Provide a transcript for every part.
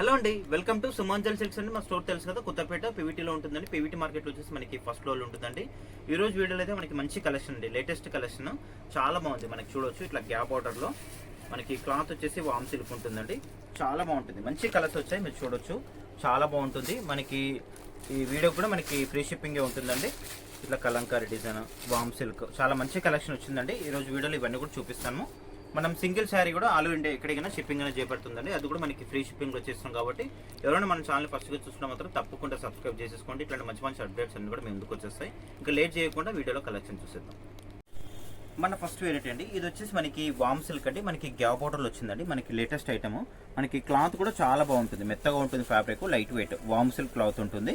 Hello అండి welcome to సుమాంజల్ silks అండి. మా స్టోర్ తెలుసు కదా కొత్తపేట పీవీటీలో ఉంటుందండి. పీవీటీ మార్కెట్ వచ్చేసి మనకి ఫస్ట్ ఫ్లోర్ ఉంటుందండి. ఈ రోజు వీడియోలో అయితే మనకి మంచి కలెక్షన్ అండి. లేటెస్ట్ కలెక్షన్ చాలా బాగుంది మనకి చూడవచ్చు ఇట్లా గ్యాప్ ఆర్డర్లో మనకి క్లాత్ వచ్చేసి వామ్ సిల్క్ ఉంటుందండి. చాలా బాగుంటుంది. మంచి కలర్స్ వచ్చాయి మీరు చూడొచ్చు. చాలా బాగుంటుంది. మనకి ఈ వీడియో కూడా మనకి ఫ్రీ షిప్పింగే ఉంటుందండి. ఇట్లా కలంకారీ డిజైన్ వామ్ సిల్క్ చాలా మంచి కలెక్షన్ వచ్చిందండి. ఈరోజు వీడియోలో ఇవన్నీ కూడా చూపిస్తాను. మనం సింగిల్ శారీ కూడా ఆల్ ఇండియా ఎక్కడికైనా షిప్పింగ్ అనేది చేపడుతుందండి. అది కూడా మనకి ఫ్రీ షిప్పింగ్ వచ్చేస్తాం కాబట్టి ఎవరైనా మన ఛానల్ ఫస్ట్గా చూసినా మాత్రం తప్పకుండా సబ్స్క్రైబ్ చేసేసుకోండి. ఇట్లాంటి మంచి మంచి అప్డేట్స్ అన్ని కూడా ముందుకు వచ్చేస్తాయి. ఇంకా లేట్ చేయకుండా వీడియోలో కలెక్షన్ చూసేద్దాం. మన ఫస్ట్ వెరైటీ అండి. ఇది వచ్చేసి మనకి వామ్ సిల్క్ అండి. మనకి గ్యావ్ బోర్డర్లు వచ్చిందండి. మనకి లేటెస్ట్ ఐటమ్ మనకి క్లాత్ కూడా చాలా బాగుంటుంది. మెత్తగా ఉంటుంది fabric light weight warm silk cloth ఉంటుంది.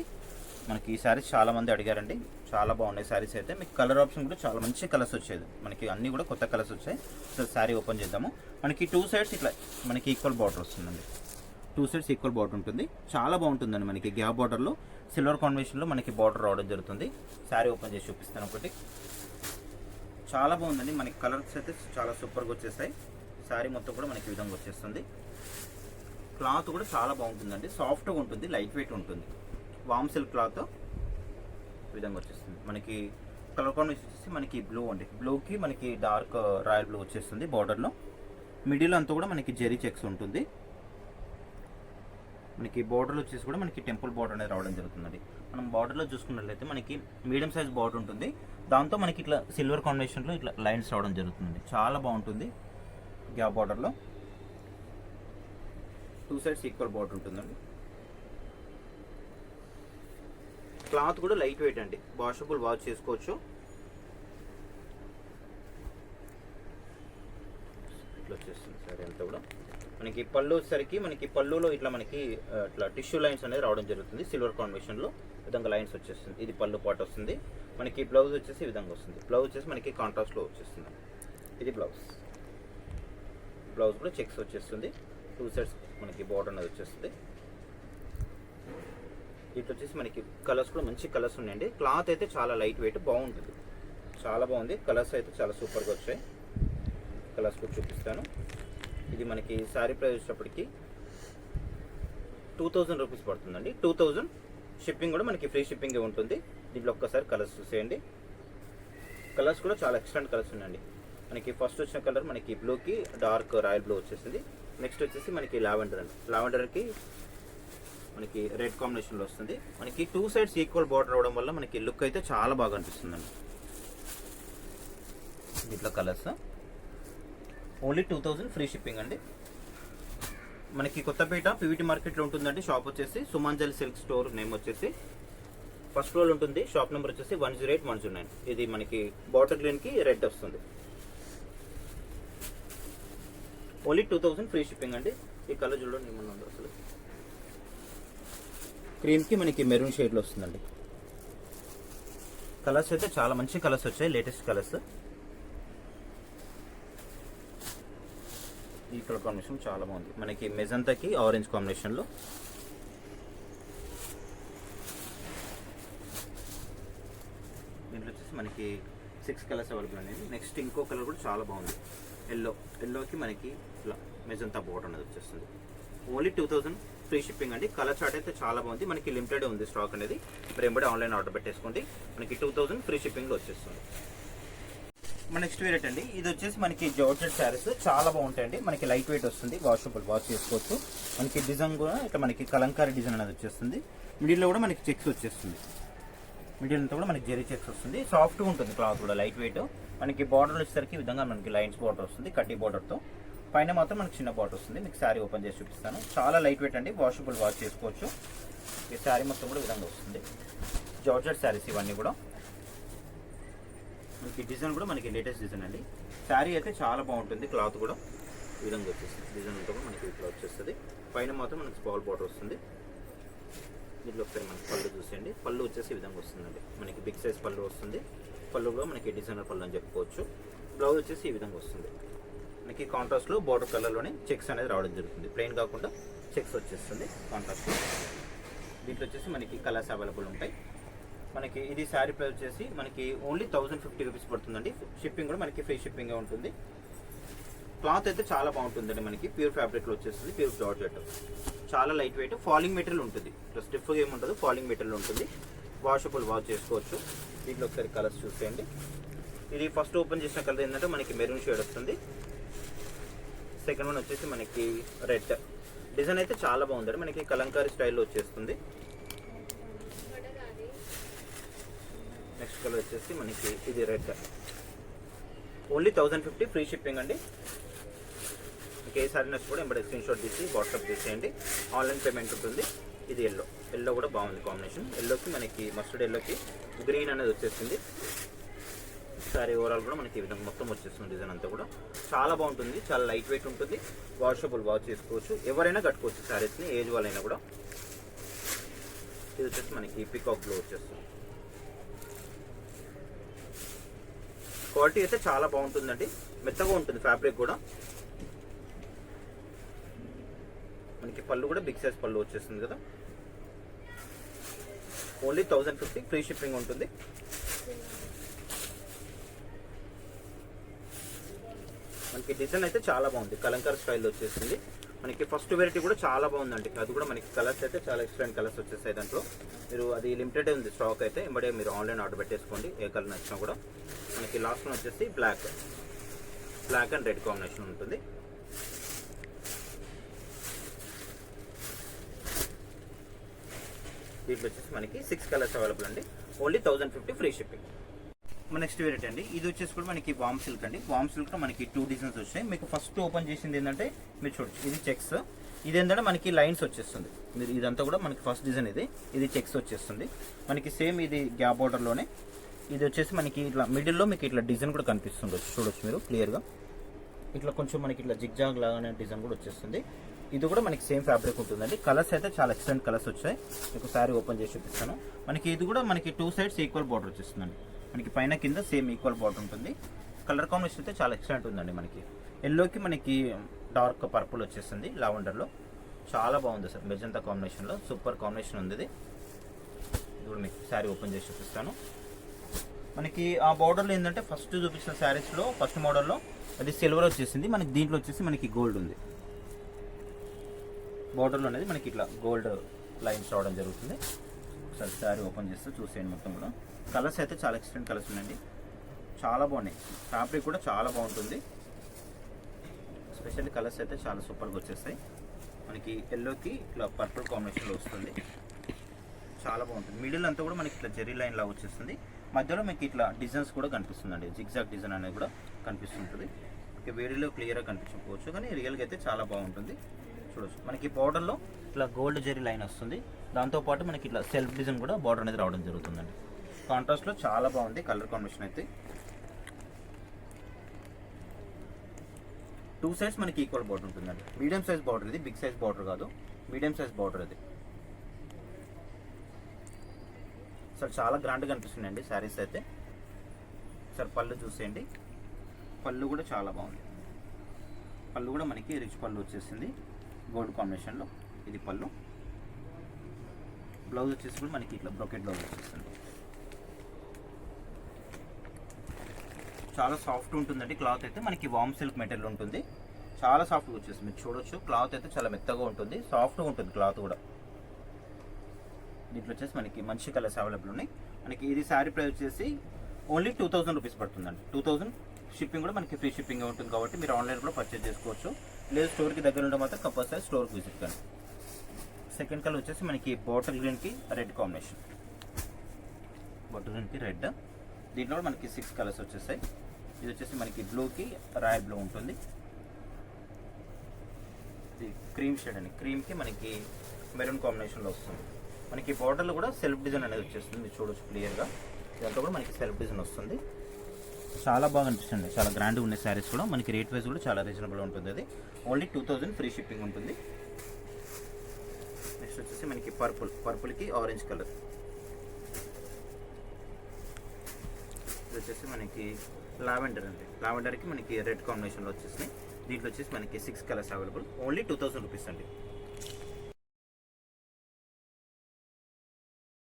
మనకి ఈ సారీస్ చాలామంది అడిగారండి. చాలా బాగున్నాయి సారీస్ అయితే. మీకు కలర్ ఆప్షన్ కూడా చాలా మంచి కలర్స్ వచ్చేది మనకి అన్నీ కూడా కొత్త కలర్స్ వచ్చాయి. సో శారీ ఓపెన్ చేద్దాము. మనకి టూ సైడ్స్ ఇట్లా మనకి ఈక్వల్ బార్డర్ వస్తుందండి. టూ సైడ్స్ ఈక్వల్ బార్డర్ ఉంటుంది. చాలా బాగుంటుందండి మనకి గ్యాప్ బార్డర్లో సిల్వర్ కాంబినేషన్లో మనకి బార్డర్ రావడం జరుగుతుంది. శారీ ఓపెన్ చేసి చూపిస్తాను ఒకటి. చాలా బాగుందండి. మనకి కలర్స్ అయితే చాలా సూపర్గా వచ్చేస్తాయి. శారీ మొత్తం కూడా మనకి ఈ విధంగా వచ్చేస్తుంది. క్లాత్ కూడా చాలా బాగుంటుందండి. సాఫ్ట్గా ఉంటుంది. లైట్ వెయిట్ ఉంటుంది. వామ్ సిల్క్ క్లాత్ ఈ విధంగా వచ్చేస్తుంది. మనకి కలర్ కాంబినేషన్ వచ్చేసి మనకి బ్లూ అండి. బ్లూకి మనకి డార్క్ రాయల్ బ్లూ వచ్చేస్తుంది బార్డర్లో మిడిల్ అంతా కూడా మనకి జెరీ చెక్స్ ఉంటుంది. మనకి బార్డర్లో వచ్చేసి కూడా మనకి టెంపుల్ బార్డర్ అనేది రావడం జరుగుతుందండి. మనం బార్డర్లో చూసుకున్నట్లయితే మనకి మీడియం సైజ్ బార్డర్ ఉంటుంది. దాంతో మనకి ఇట్లా సిల్వర్ కాంబినేషన్లో ఇట్లా లైన్స్ రావడం జరుగుతుంది చాలా బాగుంటుంది గ్యాప్ బార్డర్లో టూ సైడ్స్ ఈక్వల్ బార్డర్ ఉంటుందండి. క్లాత్ కూడా లైట్ వెయిట్ అండి. వాషబుల్ వాష్ చేసుకోవచ్చు. ఇట్లా వచ్చేస్తుంది సరే అంతా కూడా. మనకి పళ్ళు వచ్చేసరికి మనకి పళ్ళులో ఇట్లా మనకి ఇట్లా టిష్యూ లైన్స్ అనేది రావడం జరుగుతుంది. సిల్వర్ కాంబినేషన్లో విధంగా లైన్స్ వచ్చేస్తుంది. ఇది పళ్ళు పాట వస్తుంది. మనకి బ్లౌజ్ వచ్చేసి ఈ విధంగా వస్తుంది. బ్లౌజ్ వచ్చేసి మనకి కాంట్రాస్ట్లో వచ్చేస్తుంది. ఇది బ్లౌజ్ బ్లౌజ్ కూడా చెక్స్ వచ్చేస్తుంది. టూ సైడ్స్ మనకి బార్డర్ అనేది వచ్చేస్తుంది. ఇటు వచ్చేసి మనకి కలర్స్ కూడా మంచి కలర్స్ ఉన్నాయండి. క్లాత్ అయితే చాలా లైట్ వెయిట్ బాగుంటుంది. చాలా బాగుంది. కలర్స్ అయితే చాలా సూపర్గా వచ్చాయి. కలర్స్ కూడా చూపిస్తాను. ఇది మనకి శారీ ప్రైస్ వచ్చేటప్పటికి టూ థౌజండ్ రూపీస్ పడుతుందండి. టూ థౌజండ్ షిప్పింగ్ కూడా మనకి ఫ్రీ షిప్పింగ్ ఉంటుంది. దీంట్లో ఒక్కసారి కలర్స్ చూసేయండి. కలర్స్ కూడా చాలా ఎక్సలెంట్ కలర్స్ ఉన్నాయండి. మనకి ఫస్ట్ వచ్చిన కలర్ మనకి బ్లూకి డార్క్ రాయల్ బ్లూ వచ్చేసింది. నెక్స్ట్ వచ్చేసి మనకి లావెండర్ అండి. లావెండర్కి మనకి రెడ్ కాంబినేషన్లో వస్తుంది. మనకి టూ సైడ్స్ ఈక్వల్ బార్డర్ అవడం వల్ల మనకి లుక్ అయితే చాలా బాగా అనిపిస్తుందండి. దీంట్లో colours only two thousand free shipping అండి. మనకి కొత్తపేట పీవీటీ మార్కెట్లో ఉంటుందండి. షాప్ వచ్చేసి సుమాంజల్ సిల్క్ స్టోర్ నేమ్ వచ్చేసి. ఫస్ట్ ఫ్లోర్ ఉంటుంది. షాప్ నెంబర్ వచ్చేసి one zero eight one zero nine ఇది మనకి బాటర్ గ్రీన్కి రెడ్ వస్తుంది. Only two thousand free shipping అండి. ఈ కలర్ చూడండి ఏమన్నా అసలు? క్రీమ్కి మనకి మెరూన్ షేడ్లో వస్తుందండి. కలర్స్ అయితే చాలా మంచి కలర్స్ వచ్చాయి లేటెస్ట్ కలర్స్. ఈ కలర్ కాంబినేషన్ చాలా బాగుంది. మనకి మెజంతాకి ఆరెంజ్ కాంబినేషన్లో. దీంట్లో వచ్చేసి మనకి సిక్స్ కలర్స్ అవైలబుల్ అనేది నెక్స్ట్ ఇంకో కలర్ కూడా చాలా బాగుంది. ఎల్లో. ఎల్లోకి మనకి ఇట్లా మెజంతా బోర్డర్ అనేది వచ్చేస్తుంది. Only two thousand free shipping అండి. కలర్ చార్ట్ అయితే చాలా బాగుంది. మనకి లిమిటెడ్ ఉంది స్టాక్ అనేది. మరి ఎంబడే ఆన్లైన్ ఆర్డర్ పెట్టేసుకోండి. మనకి టూ థౌసండ్ ఫ్రీ షిప్పింగ్లో వచ్చేస్తుంది. మన నెక్స్ట్ వేరేట్ అండి. ఇది వచ్చేసి మనకి జార్జెట్ శారీస్. చాలా బాగుంటాయండి. మనకి లైట్ వెయిట్ వస్తుంది. వాషబుల్ వాష్ చేసుకోవచ్చు. మనకి డిజైన్ కూడా ఇట్లా మనకి కలంకారీ డిజైన్ అనేది వచ్చేస్తుంది. మిడిల్లో కూడా మనకి చెక్స్ వచ్చేస్తుంది. మిడిల్ అంతా కూడా మనకి జెరీ చెక్స్ వస్తుంది. సాఫ్ట్గా ఉంటుంది క్లాత్ కూడా లైట్ వెయిట్. మనకి బార్డర్ వచ్చేసరికి ఈ విధంగా మనకి లైన్స్ బార్డర్ వస్తుంది. కట్టి బార్డర్తో. పైన మాత్రం మనకు చిన్న బాట్ వస్తుంది. మీకు శారీ ఓపెన్ చేసి చూపిస్తాను. చాలా లైట్ వెయిట్ అండి. వాషబుల్ వాష్ చేసుకోవచ్చు. ఈ శారీ మొత్తం కూడా విధంగా వస్తుంది. జార్జెట్ శారీస్ ఇవన్నీ కూడా. మనకి డిజైన్ కూడా మనకి లేటెస్ట్ డిజైన్ అండి. శారీ అయితే చాలా బాగుంటుంది. క్లాత్ కూడా ఈ విధంగా వచ్చేస్తుంది. డిజైన్ అంతా కూడా మనకి ఇట్లా వచ్చేస్తుంది. పైన మాత్రం మనకి స్మాల్ బార్డర్ వస్తుంది. దీంట్లో ఒకసారి మనకి పళ్ళు చూసేయండి. పళ్ళు వచ్చేసి ఈ విధంగా వస్తుందండి. మనకి బిగ్ సైజ్ పళ్ళు వస్తుంది. పళ్ళు కూడా మనకి డిజైనర్ పళ్ళు అని చెప్పుకోవచ్చు. బ్లౌజ్ వచ్చేసి ఈ విధంగా వస్తుంది. మనకి కాంట్రాస్ట్లో బార్డర్ కలర్లోనే చెక్స్ అనేది రావడం జరుగుతుంది. ప్లెయిన్ కాకుండా చెక్స్ వచ్చేస్తుంది కాంట్రాస్ట్లో దీంట్లో వచ్చేసి మనకి కలర్స్ అవైలబుల్ ఉంటాయి. మనకి ఇది శారీ ప్రైస్ వచ్చేసి మనకి ఓన్లీ థౌజండ్ ఫిఫ్టీ రూపీస్ పడుతుందండి. షిప్పింగ్ కూడా మనకి ఫ్రీ షిప్పింగ్ ఉంటుంది. క్లాత్ అయితే చాలా బాగుంటుందండి మనకి. ప్యూర్ ఫ్యాబ్రిక్లో వచ్చేస్తుంది ప్యూర్ జార్జెట్ చాలా లైట్ వెయిట్ ఫాలింగ్ మెటీరియల్ ఉంటుంది ఇట్లా స్టిఫ్గా ఏముంటుంది ఫాలింగ్ మెటీరియల్ ఉంటుంది. వాషబుల్ వాష్ చేసుకోవచ్చు. దీంట్లో ఒకసారి కలర్స్ చూసేయండి. ఇది ఫస్ట్ ఓపెన్ చేసిన కలర్ ఏంటంటే మనకి మెరూన్ షేడ్ వస్తుంది. సెకండ్ వన్ వచ్చేసి మనకి రెడ్. డిజైన్ అయితే చాలా బాగుందండి. మనకి కలంకారీ స్టైల్లో వచ్చేస్తుంది. నెక్స్ట్ కలర్ వచ్చేసి మనకి ఇది red. Only thousand fifty free shipping అండి. మీకు ఏ సారీ నచ్చి కూడా ఎంబడే స్క్రీన్ షాట్ తీసి వాట్సాప్ చేసేయండి. ఆన్లైన్ పేమెంట్ ఉంటుంది. ఇది ఎల్లో ఎల్లో కూడా బాగుంది కాంబినేషన్ ఎల్లోకి మనకి మస్టర్డ్ ఎల్లోకి గ్రీన్ అనేది వచ్చేసింది సారీ ఓవరాల్ కూడా మనకి ఈ విధంగా మొత్తం వచ్చేస్తుంది డిజైన్ అంతా కూడా. చాలా బాగుంటుంది చాలా లైట్ వెయిట్ ఉంటుంది. వాషబుల్ వాష్ చేసుకోవచ్చు ఎవరైనా కట్టుకోవచ్చు శారీస్ని ఏజ్ వాళ్ళైనా కూడా. ఇది వచ్చేసి మనకి పికాక్ బ్లూ వచ్చేస్తుంది. క్వాలిటీ అయితే చాలా బాగుంటుందండి. మెత్తగా ఉంటుంది ఫ్యాబ్రిక్ కూడా. మనకి పళ్ళు కూడా బిగ్ సైజ్ పళ్ళు వచ్చేస్తుంది కదా. Only thousand fifty free shipping ఉంటుంది. మనకి డిజైన్ అయితే చాలా బాగుంది. కలంకర్ స్టైల్ వచ్చేసింది. మనకి ఫస్ట్ వెరైటీ కూడా చాలా బాగుందండి. అది కూడా మనకి కలర్స్ అయితే చాలా ఎక్సలెంట్ కలర్స్ వచ్చేసాయి దాంట్లో. మీరు అది లిమిటెడ్ ఉంది స్టాక్ అయితే ఎంబడే మీరు ఆన్లైన్ ఆర్డర్ పెట్టేసుకోండి ఏ కలర్ నచ్చినా కూడా. మనకి లాస్ట్ వచ్చేసి black black and red combination ఉంటుంది. దీంట్లో వచ్చేసి మనకి సిక్స్ కలర్స్ అవైలబుల్ అండి. Only thousand fifty free shipping next variety అండి. ఇది వచ్చేసి కూడా మనకి వామ్ సిల్క్ అండి. వామ్ సిల్క్లో మనకి టూ డిజైన్స్ వచ్చాయి. మీకు ఫస్ట్ ఓపెన్ చేసింది ఏంటంటే మీరు చూడొచ్చు. ఇది చెక్స్ ఇది ఏంటంటే మనకి లైన్స్ వచ్చేస్తుంది. మీరు ఇదంతా కూడా మనకి ఫస్ట్ డిజైన్ ఇది. ఇది చెక్స్ వచ్చేస్తుంది. మనకి సేమ్ ఇది గ్యాప్లోనే. ఇది వచ్చేసి మనకి ఇట్లా మిడిల్లో మీకు ఇట్లా డిజైన్ కూడా కనిపిస్తుంది. చూడొచ్చు మీరు క్లియర్గా ఇట్లా కొంచెం మనకి ఇట్లా జిగ్జాగ్ లాగానే డిజైన్ కూడా వచ్చేస్తుంది. ఇది కూడా మనకి సేమ్ ఫ్యాబ్రిక్ ఉంటుందండి. కలర్స్ అయితే చాలా ఎక్సలెంట్ కలర్స్ వచ్చాయి. మీకు శారీ ఓపెన్ చేసి చూపిస్తాను. మనకి ఇది కూడా మనకి టూ సైడ్స్ ఈక్వల్ బార్డర్ వచ్చేస్తుందండి. మనకి పైన కింద సేమ్ ఈక్వల్ బార్డర్ ఉంటుంది. కలర్ కాంబినేషన్ అయితే చాలా ఎక్సలెంట్ ఉందండి మనకి. ఎల్లోకి మనకి డార్క్ పర్పుల్ వచ్చేస్తుంది లావెండర్లో. చాలా బాగుంది సార్ మెజంతా కాంబినేషన్లో. సూపర్ కాంబినేషన్ ఉంది ఇది. మీకు శారీ ఓపెన్ చేసి చూపిస్తాను. మనకి ఆ బార్డర్లో ఏంటంటే ఫస్ట్ చూపించిన శారీస్లో ఫస్ట్ మోడల్లో అది సిల్వర్ వచ్చేసింది. మనకి దీంట్లో వచ్చేసి మనకి గోల్డ్ ఉంది. బార్డర్లో అనేది మనకి ఇట్లా గోల్డ్ లైన్స్ రావడం జరుగుతుంది. ఒకసారి శారీ ఓపెన్ చేస్తే చూసేయండి మొత్తం కూడా. కలర్స్ అయితే చాలా ఎక్సలెంట్ కలర్స్ ఉన్నాయండి. చాలా బాగున్నాయి. ఫ్యాబ్రిక్ కూడా చాలా బాగుంటుంది. స్పెషల్లీ కలర్స్ అయితే చాలా సూపర్గా వచ్చేస్తాయి. మనకి ఎల్లోకి ఇట్లా పర్పుల్ కాంబినేషన్లో వస్తుంది. చాలా బాగుంటుంది. మిడిల్ అంతా కూడా మనకి ఇట్లా జెరీ లైన్ లాగా వచ్చేస్తుంది. మధ్యలో మీకు ఇట్లా డిజైన్స్ కూడా కనిపిస్తుందండి. జిగ్జాగ్ డిజైన్ అనేది కూడా కనిపిస్తుంటుంది. ఇక వేడిలో క్లియర్గా కనిపించకపోవచ్చు కానీ రియల్గా అయితే చాలా బాగుంటుంది. చూడొచ్చు. మనకి బార్డర్లో ఇట్లా గోల్డ్ జెరీ లైన్ వస్తుంది. దాంతోపాటు మనకి ఇట్లా సెల్ఫ్ డిజైన్ కూడా బార్డర్ అనేది రావడం జరుగుతుందండి. కాంట్రాస్ట్లో చాలా బాగుంది కలర్ కాంబినేషన్ అయితే. టూ సైజ్ మనకి ఈక్వల్ బార్డర్ ఉంటుందండి. మీడియం సైజ్ బార్డర్ ఇది బిగ్ సైజ్ బార్డర్ కాదు. మీడియం సైజ్ బార్డర్ ఇది సార్ చాలా గ్రాండ్గా అనిపిస్తున్నాయండి శారీస్ అయితే. సార్ పళ్ళు చూసేయండి. పళ్ళు కూడా చాలా బాగుంది. పళ్ళు కూడా మనకి రిచ్ పళ్ళు వచ్చేసింది. గోల్డ్ కాంబినేషన్లో ఇది పళ్ళు. బ్లౌజ్ వచ్చేసి కూడా మనకి ఇట్లా బ్రొకెట్ బ్లౌజ్ వచ్చేస్తుంది చాలా సాఫ్ట్ ఉంటుందండి. క్లాత్ అయితే మనకి వామ్ సిల్క్ మెటీరియల్ ఉంటుంది. చాలా సాఫ్ట్గా వచ్చేసి మీరు చూడొచ్చు. క్లాత్ అయితే చాలా మెత్తగా ఉంటుంది. సాఫ్ట్గా ఉంటుంది క్లాత్ కూడా. దీంట్లో వచ్చేసి మనకి మంచి కలర్స్ అవైలబుల్ ఉన్నాయి. మనకి ఇది శారీ ప్రైస్ వచ్చేసి ఓన్లీ టూ థౌసండ్ రూపీస్ పడుతుందండి. టూ థౌసండ్ షిప్పింగ్ కూడా మనకి ఫ్రీ షిప్పింగ్ ఉంటుంది కాబట్టి మీరు ఆన్లైన్ కూడా పర్చేస్ చేసుకోవచ్చు. లేదు స్టోర్కి దగ్గర ఉంటే మాత్రం కంపల్సరీ స్టోర్కి విజిట్ కానీ సెకండ్ కలర్ వచ్చేసి మనకి బాటిల్ గ్రీన్కి రెడ్ కాంబినేషన్ బాటిల్ గ్రీన్కి రెడ్ దీంట్లో కూడా మనకి సిక్స్ కలర్స్ వచ్చేస్తాయి. ఇది వచ్చేసి మనకి బ్లూకి రాయల్ బ్లూ ఉంటుంది. ఇది క్రీమ్ షేడ్ అండి. క్రీమ్కి మనకి మెరూన్ కాంబినేషన్లో వస్తుంది. మనకి బార్డర్లో కూడా సెల్ఫ్ డిజైన్ అనేది వచ్చేస్తుంది. మీరు చూడొచ్చు క్లియర్గా దాంట్లో కూడా మనకి సెల్ఫ్ డిజైన్ వస్తుంది. చాలా బాగా అనిపిస్తుంది. చాలా గ్రాండ్గా ఉండే శారీస్ కూడా. మనకి రేట్ వైజ్ కూడా చాలా రీజనబుల్ ఉంటుంది అది. Only two thousand free shipping ఉంటుంది. నెక్స్ట్ వచ్చేసి మనకి పర్పుల్ పర్పుల్కి ఆరెంజ్ కలర్ వచ్చేసి మనకి లావెండర్ అండి. లావెండర్కి మనకి రెడ్ కాంబినేషన్లో వచ్చేసినాయి. దీంట్లో వచ్చేసి మనకి six colours available only two thousand rupees అండి.